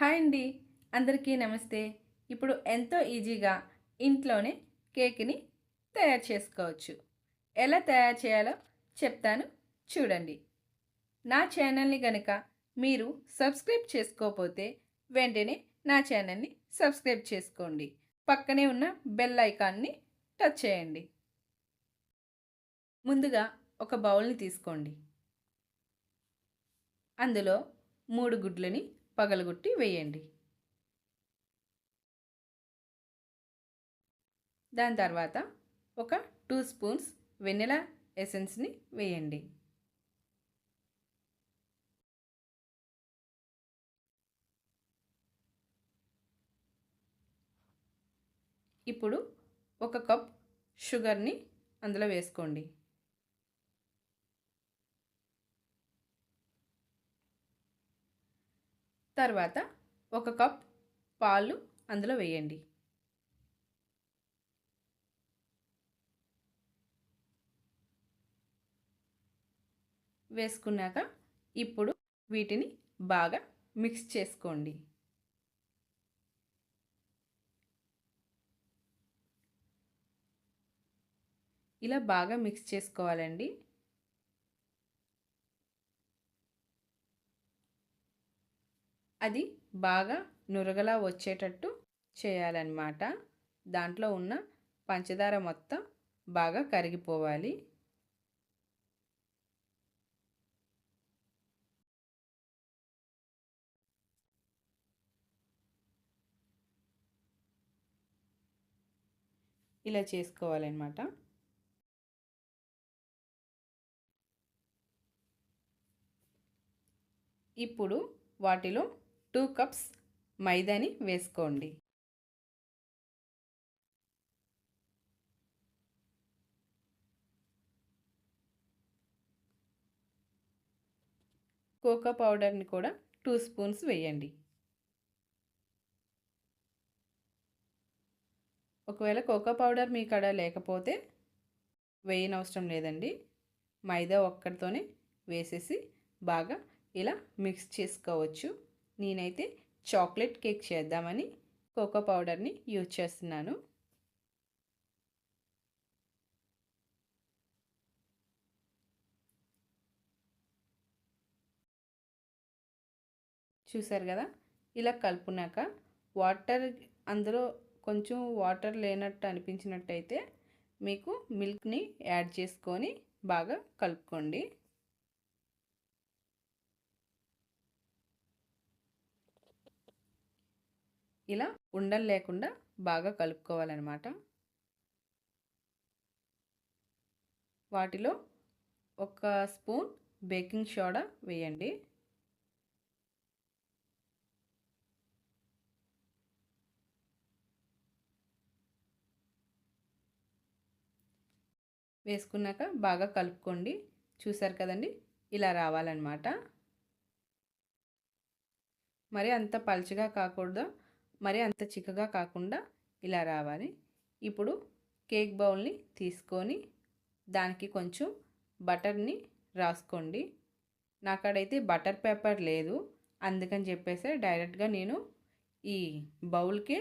Hi అండి. అందరికీ నమస్తే. ఇప్పుడు ఎంతో ఈజీగా ఇంట్లోనే కేక్ని తయారు చేసుకోవచ్చు. ఎలా తయారు చేయాలో చెప్తాను చూడండి. నా ఛానల్ని కనుక మీరు సబ్స్క్రైబ్ చేసుకోకపోతే వెంటనే నా ఛానల్ని సబ్స్క్రైబ్ చేసుకోండి. పక్కనే ఉన్న బెల్ ఐకాన్ని టచ్ చేయండి. ముందుగా ఒక బౌల్ని తీసుకోండి. అందులో మూడు గుడ్లని పగలగొట్టి వేయండి. దాని తర్వాత ఒక టూ స్పూన్స్ వెనిలా ఎసెన్స్ని వేయండి. ఇప్పుడు ఒక కప్ షుగర్ని అందులో వేసుకోండి. తర్వాత ఒక కప్ పాలు అందులో వేయండి. వేసుకున్నాక ఇప్పుడు వీటిని బాగా మిక్స్ చేసుకోండి. ఇలా బాగా మిక్స్ చేసుకోవాలండి. అది బాగా నురగలా వచ్చేటట్టు చేయాలన్నమాట. దాంట్లో ఉన్న పంచదార మొత్తం బాగా కరిగిపోవాలి. ఇలా చేసుకోవాలన్నమాట. ఇప్పుడు వాటిలో టూ కప్స్ మైదాని వేసుకోండి. కోకో పౌడర్ని కూడా టూ స్పూన్స్ వేయండి. ఒకవేళ కోకో పౌడర్ మీ కడ లేకపోతే వేయనవసరం లేదండి. మైదా ఒక్కడితోనే వేసేసి బాగా ఇలా మిక్స్ చేసుకోవచ్చు. నేనైతే చాక్లెట్ కేక్ చేద్దామని కోకో పౌడర్ని యూజ్ చేస్తున్నాను. చూసారు కదా? ఇలా కలుపునాక వాటర్ అందులో కొంచెం వాటర్ లేనట్టు అనిపించినట్టయితే మీకు మిల్క్ని యాడ్ చేసుకొని బాగా కలుపుకోండి. ఇలా ఉండలు లేకుండా బాగా కలుపుకోవాలన్నమాట. వాటిలో ఒక స్పూన్ బేకింగ్ సోడా వేయండి. వేసుకున్నాక బాగా కలుపుకోండి. చూసారు కదండి? ఇలా రావాలన్నమాట. మరి అంత పలుచగా కాకూడదు. మరి అంత చిక్కగా కాకుండా ఇలా రావాలి. ఇప్పుడు కేక్ బౌల్ని తీసుకొని దానికి కొంచెం బటర్ని రాసుకోండి. నాకాడైతే బటర్ పేపర్ లేదు. అందుకని చెప్పేసి డైరెక్ట్గా నేను ఈ బౌల్కే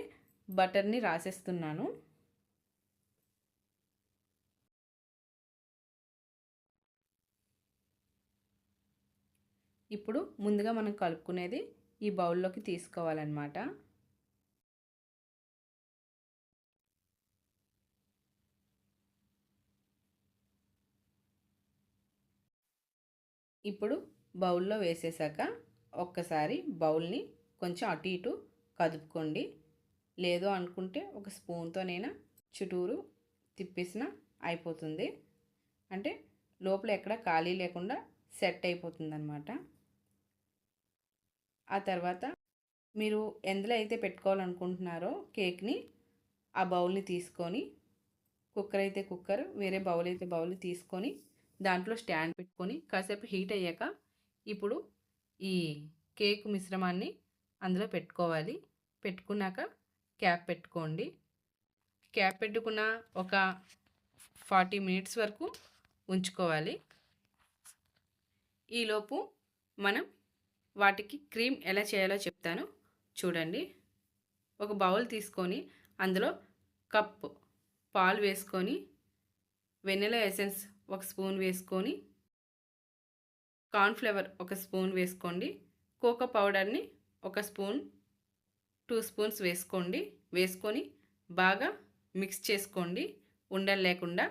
బటర్ని రాసేస్తున్నాను. ఇప్పుడు ముందుగా మనం కలుపుకునేది ఈ బౌల్లోకి తీసుకోవాలన్నమాట. ఇప్పుడు బౌల్లో వేసేసాక ఒక్కసారి బౌల్ని కొంచెం అటు ఇటు కదుపుకోండి. లేదు అనుకుంటే ఒక స్పూన్తోనైనా చుట్టూరు తిప్పేసిన అయిపోతుంది. అంటే లోపల ఎక్కడ ఖాళీ లేకుండా సెట్ అయిపోతుంది అనమాట ఆ తర్వాత మీరు ఎందులో అయితే పెట్టుకోవాలనుకుంటున్నారో కేక్ని ఆ బౌల్ని తీసుకొని కుక్కర్ అయితే కుక్కర్ వేరే బౌల్ అయితే బౌల్ తీసుకొని దాంట్లో స్టాండ్ పెట్టుకొని కాసేపు హీట్ అయ్యాక ఇప్పుడు ఈ కేక్ మిశ్రమాన్ని అందులో పెట్టుకోవాలి. పెట్టుకున్నాక క్యాప్ పెట్టుకోండి. క్యాప్ పెట్టుకున్న ఒక ఫార్టీ మినిట్స్ వరకు ఉంచుకోవాలి. ఈలోపు మనం వాటికి క్రీమ్ ఎలా చేయాలో చెప్తాను. చూడండి. ఒక బౌల్ తీసుకొని అందులో కప్ పాలు వేసుకొని వెన్నెల ఎసెన్స్ ఒక స్పూన్ వేసుకొని కార్న్ఫ్లవర్ ఒక స్పూన్ వేసుకోండి. కోకో పౌడర్ని ఒక స్పూన్ టూ స్పూన్స్ వేసుకోండి. వేసుకొని బాగా మిక్స్ చేసుకోండి. ఉండలు లేకుండా.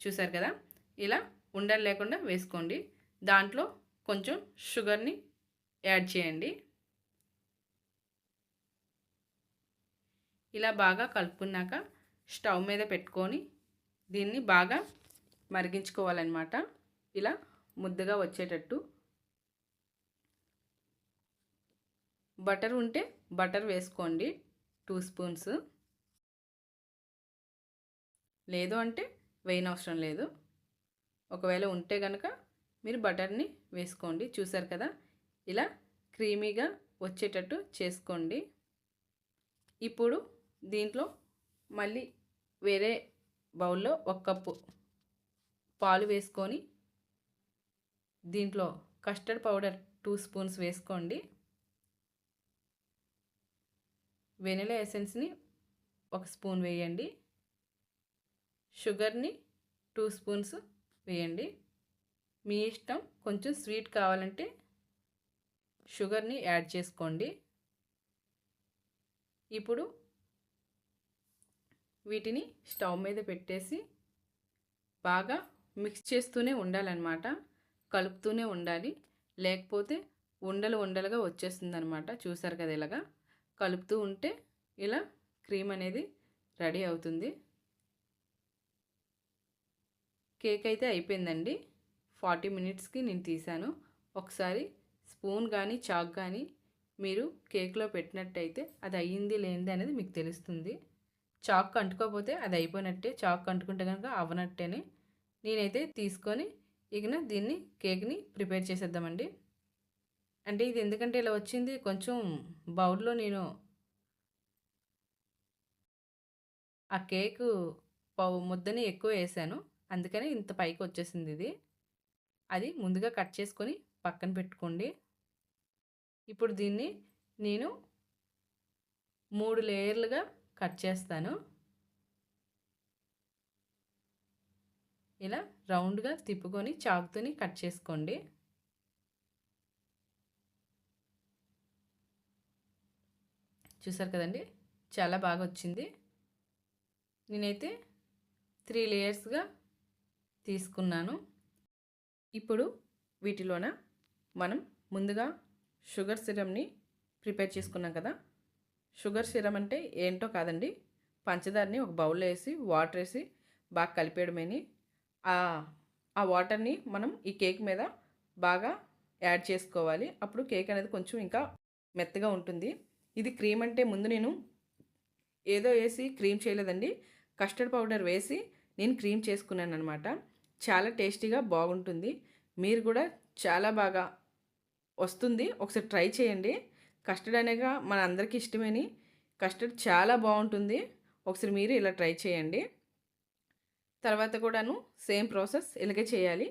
చూసారు కదా? ఇలా ఉండలు లేకుండా వేసుకోండి. దాంట్లో కొంచెం షుగర్ని యాడ్ చేయండి. ఇలా బాగా కలుపుకున్నాక స్టవ్ మీద పెట్టుకొని దీన్ని బాగా మరిగించుకోవాలన్నమాట. ఇలా ముద్దగా వచ్చేటట్టు. బటర్ ఉంటే బటర్ వేసుకోండి. Two spoons. లేదు అంటే వేయనవసరం లేదు. ఒకవేళ ఉంటే కనుక మీరు బటర్ని వేసుకోండి. చూసారు కదా? ఇలా క్రీమీగా వచ్చేటట్టు చేసుకోండి. ఇప్పుడు దీంట్లో మళ్ళీ వేరే బౌల్లో ఒక కప్పు పాలు వేసుకొని దీంట్లో కస్టర్డ్ పౌడర్ టూ స్పూన్స్ వేసుకోండి. వెనిలా ఎసెన్స్ని ఒక స్పూన్ వేయండి. షుగర్ని టూ స్పూన్స్ వేయండి. మీ ఇష్టం కొంచెం స్వీట్ కావాలంటే షుగర్ని యాడ్ చేసుకోండి. ఇప్పుడు వీటిని స్టవ్ మీద పెట్టేసి బాగా మిక్స్ చేస్తూనే ఉండాలన్నమాట. కలుపుతూనే ఉండాలి. లేకపోతే ఉండలు ఉండలుగా వచ్చేస్తుంది అనమాట చూసారు కదా ఇలాగా. కలుపుతూ ఉంటే ఇలా క్రీమ్ అనేది రెడీ అవుతుంది. కేక్ అయితే అయిపోయిందండి. ఫార్టీ మినిట్స్కి నేను తీసాను ఒకసారి స్పూన్ కానీ చాక్ కానీ మీరు కేక్లో పెట్టినట్టయితే అది అయ్యింది లేనిది అనేది మీకు తెలుస్తుంది. చాక్ అంటుకోకపోతే అది అయిపోయినట్టే చాక్ అంటుకుంటే కనుక అవ్వనట్టేనే నేనైతే తీసుకొని ఇక దీన్ని కేక్ని ప్రిపేర్ చేసేద్దామండి. అంటే ఇది ఎందుకంటే ఇలా వచ్చింది కొంచెం బౌల్లో నేను ఆ కేకు ముద్దని ఎక్కువ వేసాను. అందుకని ఇంత పైకి వచ్చేసింది ఇది. అది ముందుగా కట్ చేసుకొని పక్కన పెట్టుకోండి. ఇప్పుడు దీన్ని నేను మూడు లేయర్లుగా కట్ చేస్తాను. ఇలా రౌండ్గా తిప్పుకొని చాకుతోని కట్ చేసుకోండి. చూసారు కదండి? చాలా బాగా వచ్చింది. నేనైతే త్రీ లేయర్స్గా తీసుకున్నాను. ఇప్పుడు వీటిలోన మనం ముందుగా షుగర్ సిరమ్ని ప్రిపేర్ చేసుకున్నాం కదా? షుగర్ సిరం అంటే ఏంటో కాదండి. పంచదారని ఒక బౌల్లో వేసి వాటర్ వేసి బాగా కలిపేయడమేని. ఆ వాటర్ని మనం ఈ కేక్ మీద బాగా యాడ్ చేసుకోవాలి. అప్పుడు కేక్ అనేది కొంచెం ఇంకా మెత్తగా ఉంటుంది. ఇది క్రీమ్ అంటే ముందు నేను ఏదో వేసి క్రీమ్ చేయలేదండి. కస్టర్డ్ పౌడర్ వేసి నేను క్రీమ్ చేసుకున్నాను అనమాట చాలా టేస్టీగా బాగుంటుంది. మీరు కూడా చాలా బాగా వస్తుంది. ఒకసారి ట్రై చేయండి. కస్టర్డ్ అనేగా మన అందరికీ ఇష్టమని. కస్టర్డ్ చాలా బాగుంటుంది. ఒకసారి మీరు ఇలా ట్రై చేయండి. తర్వాత కూడాను సేమ్ ప్రాసెస్ ఇలాగే చేయాలి.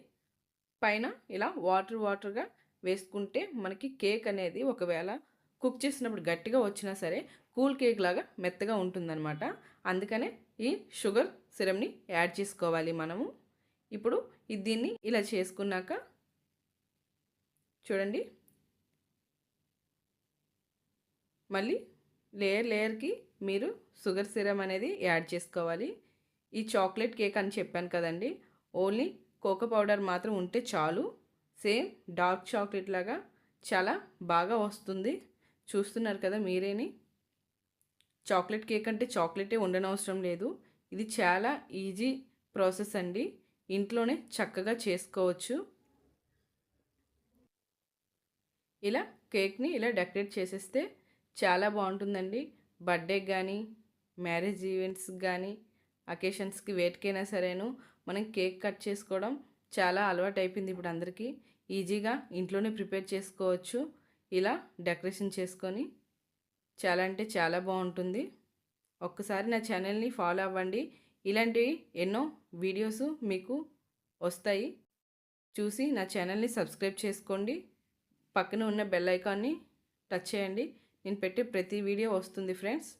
పైన ఇలా వాటర్ వాటర్గా వేసుకుంటే మనకి కేక్ అనేది ఒకవేళ కుక్ చేసినప్పుడు గట్టిగా వచ్చినా సరే కూల్ కేక్ లాగా మెత్తగా ఉంటుందన్నమాట. అందుకనే ఈ షుగర్ సిరమ్ని యాడ్ చేసుకోవాలి మనము. ఇప్పుడు దీన్ని ఇలా చేసుకున్నాక చూడండి. మళ్ళీ లేయర్ లేయర్కి మీరు షుగర్ సిరమ్ అనేది యాడ్ చేసుకోవాలి. ఈ చాక్లెట్ కేక్ అని చెప్పాను కదండి. ఓన్లీ కోకో పౌడర్ మాత్రం ఉంటే చాలు. సేమ్ డార్క్ చాక్లెట్ లాగా చాలా బాగా వస్తుంది. చూస్తున్నారు కదా మీరేని. చాక్లెట్ కేక్ అంటే చాక్లెటే ఉండనవసరం లేదు. ఇది చాలా ఈజీ ప్రాసెస్ అండి. ఇంట్లోనే చక్కగా చేసుకోవచ్చు. ఇలా కేక్ని ఇలా డెకరేట్ చేసేస్తే చాలా బాగుంటుందండి. బర్త్డే కానీ మ్యారేజ్ ఈవెంట్స్కి కానీ అకేషన్స్కి వేటికైనా సరేను మనం కేక్ కట్ చేసుకోవడం చాలా అలవాటు అయిపోయింది ఇప్పుడు అందరికీ. ఈజీగా ఇంట్లోనే ప్రిపేర్ చేసుకోవచ్చు. ఇలా డెకరేషన్ చేసుకొని చాలా అంటే చాలా బాగుంటుంది. ఒక్కసారి నా ఛానల్ని ఫాలో అవ్వండి. ఇలాంటివి ఎన్నో వీడియోస్ మీకు వస్తాయి. చూసి నా ఛానల్ని సబ్స్క్రైబ్ చేసుకోండి. పక్కన ఉన్న బెల్ ఐకాన్ని టచ్ చేయండి. నేను పెట్టే ప్రతి వీడియో వస్తుంది ఫ్రెండ్స్.